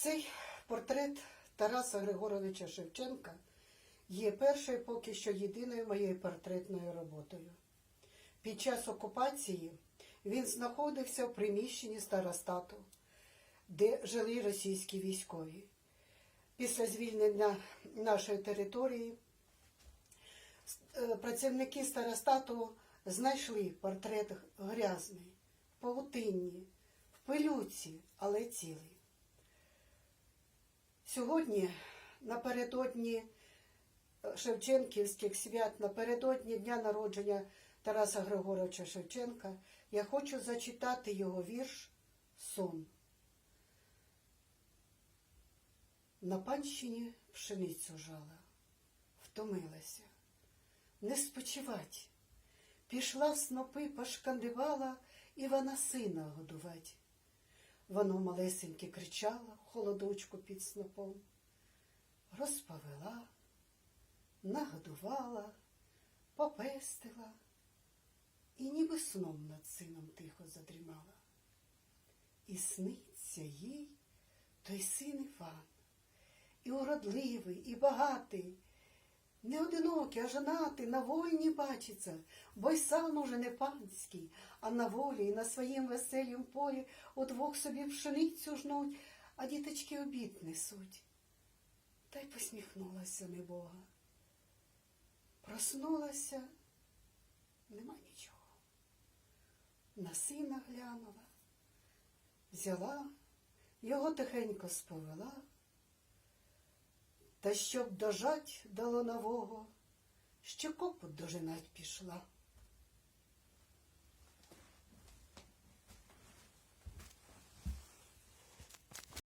Цей портрет Тараса Григоровича Шевченка є першою поки що єдиною моєю портретною роботою. Під час окупації він знаходився в приміщенні старостату, де жили російські військові. Після звільнення нашої території е, працівники старостату знайшли портрет грязний, паутинні, в пилюці, але цілий. Сьогодні, напередодні е, Шевченківських свят, напередодні дня народження Тараса Григоровича Шевченка, я хочу зачитати його вірш Сон. На панщині пшеницю жала, втомилася, не спочивать. Пішла в снопи, пошкандивала Івана сина годувать. Воно малесеньке кричало холодочку під снопом, розповела, нагодувала, попестила і ніби сном над сином тихо задрімала. І сниться їй той син Іван, і уродливий, і багатий, не одинокий, а женатий, на войні бачиться, бо й сам уже не панський, а на волі і на своїм веселім полі удвох собі пшеницю жнуть, а діточки обід несуть. Та й посміхнулася небога. Проснулася, нема нічого. На сина глянула, взяла, його тихенько сповела, та щоб дожать до лонового, ще копу дожинать пішла.